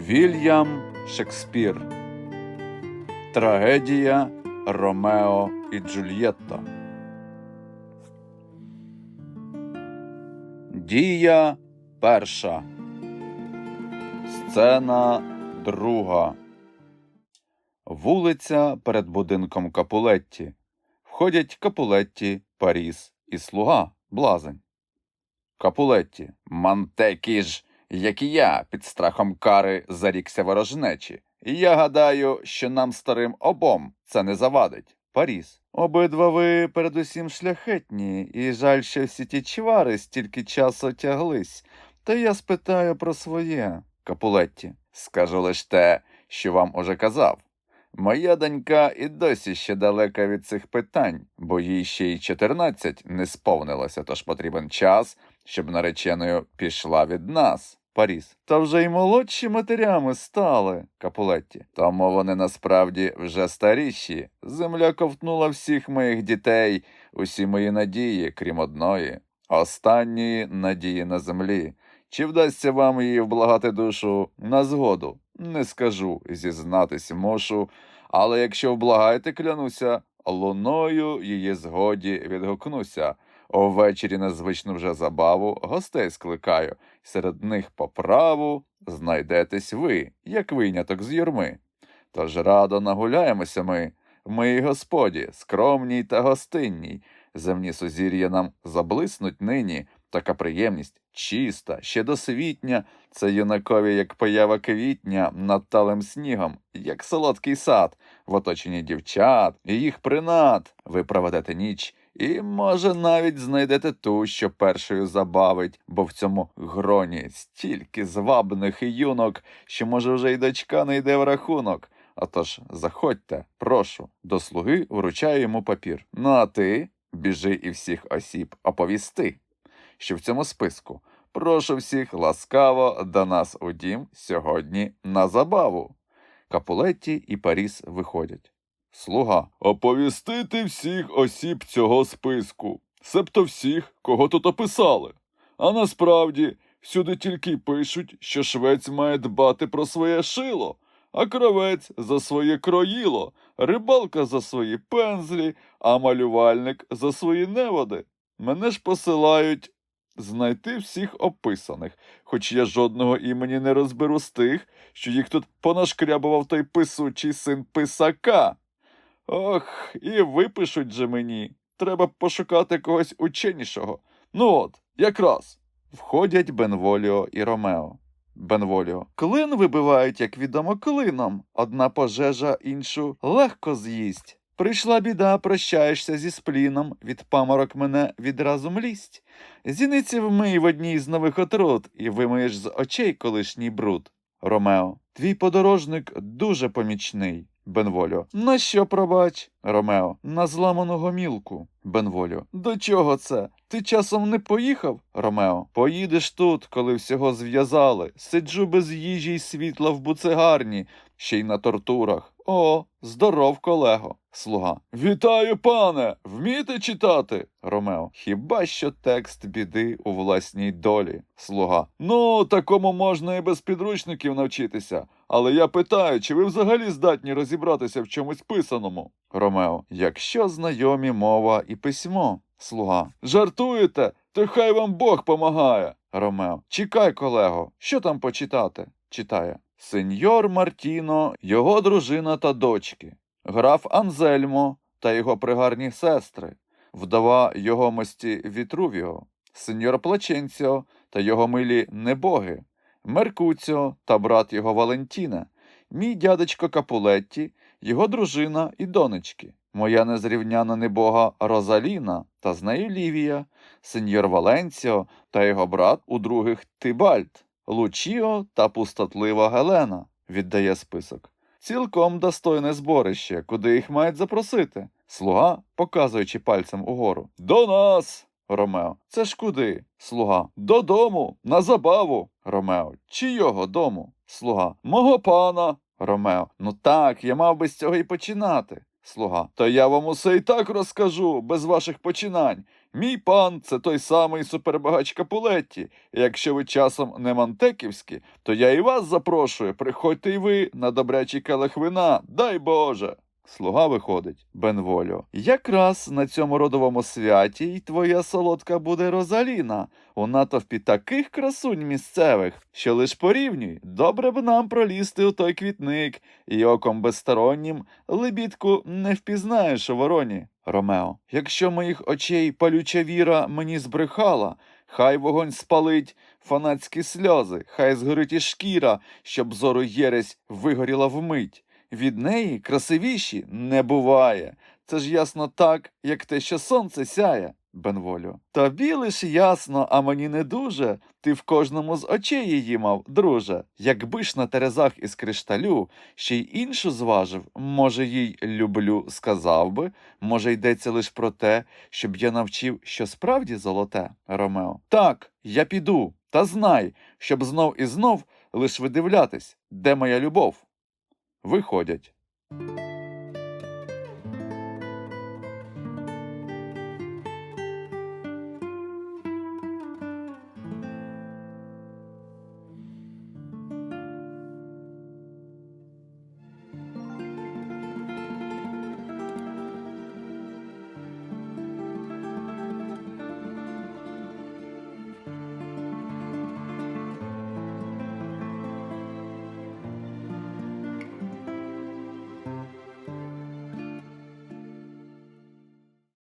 Вільям Шекспір. Трагедія Ромео і Джульєтта. Дія перша. Сцена друга. Вулиця перед будинком Капулетті. Входять Капулетті, Паріс і слуга Блазень. Капулетті. Мантекі ж, як і я, під страхом кари зарікся ворожнечі. І я гадаю, що нам старим обом це не завадить. Паріс. Обидва ви передусім шляхетні, і жаль, що всі ті чвари стільки часу тяглись. Та я спитаю про своє. Капулетті. Скажу лиш те, що вам уже казав. Моя донька і досі ще далека від цих питань, бо їй ще й 14 не сповнилося, тож потрібен час, щоб нареченою пішла від нас. Паріс. Та вже й молодші матерями стали, Капулетті. Тому вони насправді вже старіші. Земля ковтнула всіх моїх дітей, усі мої надії, крім одної, останньої надії на землі. Чи вдасться вам її вблагати душу на згоду? Не скажу, зізнатись мушу, але якщо вблагаєте, клянуся, луною її згоді відгукнуся. Увечері на звичну вже забаву гостей скликаю, серед них по праву знайдетесь ви, як виняток з юрми. Тож радо нагуляємося ми, ми моїй господі, скромній та гостинній. Земні сузір'я нам заблиснуть нині, така приємність чиста, ще досвітня, це юнакові, як поява квітня над талим снігом, як солодкий сад, в оточенні дівчат і їх принад. Ви проведете ніч. І, може, навіть знайдете ту, що першою забавить, бо в цьому гроні стільки звабних юнок, що, може, вже й дочка не йде в рахунок. Отож, заходьте, прошу, до слуги вручаю йому папір. Ну а ти біжи і всіх осіб оповісти, що в цьому списку прошу всіх ласкаво до нас у дім сьогодні на забаву. Капулетті і Паріс виходять. Слуга. Оповістити всіх осіб цього списку, себто всіх, кого тут описали. А насправді всюди тільки пишуть, що швець має дбати про своє шило, а кравець за своє кроїло, рибалка за свої пензлі, а малювальник за свої неводи. Мене ж посилають знайти всіх описаних, хоч я жодного імені не розберу з тих, що їх тут понашкрябував той писучий син писака. Ох, і випишуть же мені. Треба пошукати когось ученішого. Ну от, якраз. Входять Бенволіо і Ромео. Бенволіо. Клин вибивають, як відомо, клином. Одна пожежа іншу легко з'їсть. Прийшла біда, прощаєшся зі спліном, від паморок мене відразу млість. Зіниці вмий в одній з нових отрут, і вимиєш з очей колишній бруд. Ромео. Твій подорожник дуже помічний. Бенволіо. На що пробач? Ромео. На зламану гомілку. Бенволіо. До чого це? Ти часом не поїхав? Ромео. Поїдеш тут, коли всього зв'язали. Сиджу без їжі й світла в буцегарні, ще й на тортурах. О, здоров, колего. Слуга. Вітаю, пане! Вмієте читати? Ромео. Хіба що текст біди у власній долі? Слуга. Ну, такому можна і без підручників навчитися. Але я питаю, чи ви взагалі здатні розібратися в чомусь писаному? Ромео. Якщо знайомі мова і письмо. Слуга. Жартуєте? То хай вам Бог помагає. Ромео. Чекай, колего, що там почитати? Читає. Сеньор Мартіно, його дружина та дочки, граф Анзельмо та його пригарні сестри, вдова його мості Вітрувіо, сеньор Плаченціо та його милі небоги, Меркуціо та брат його Валентіна, мій дядечко Капулетті, його дружина і донечки, моя незрівняна небога Розаліна та з нею Лівія, сеньор Валенціо та його брат у других Тибальт, Лучіо та пустотлива Гелена, віддає список. Цілком достойне зборище, куди їх мають запросити. Слуга, показуючи пальцем угору. До нас. Ромео. Це ж куди? Слуга. Додому, на забаву. Ромео. Чийого дому? Слуга. Мого пана. Ромео. Ну так, я мав би з цього і починати. Слуга. Та я вам усе і так розкажу, без ваших починань. Мій пан це той самий супербагач Капулетті. Якщо ви часом не мантеківські, то я і вас запрошую. Приходьте й ви на добрячий келих вина, дай Боже. Слуга виходить, Бенволю. Якраз на цьому родовому святі й твоя солодка буде Розаліна. У натовпі таких красунь місцевих, що лиш порівнюй, добре б нам пролізти у той квітник, і оком безстороннім лебідку не впізнаєш у вороні. Ромео, якщо моїх очей палюча віра мені збрехала, хай вогонь спалить фанатські сльози, хай згорить і шкіра, щоб зору єресь вигоріла вмить. Від неї красивіші не буває. Це ж ясно так, як те, що сонце сяє. Бенволю. Тобі лиш ясно, а мені не дуже. Ти в кожному з очей її мав, друже. Якби ж на терезах із кришталю ще й іншу зважив, може, їй люблю, сказав би, може, йдеться лиш про те, щоб я навчив, що справді золоте, Ромео. Так, я піду, та знай, щоб знов і знов лиш видивлятись, де моя любов. Виходять.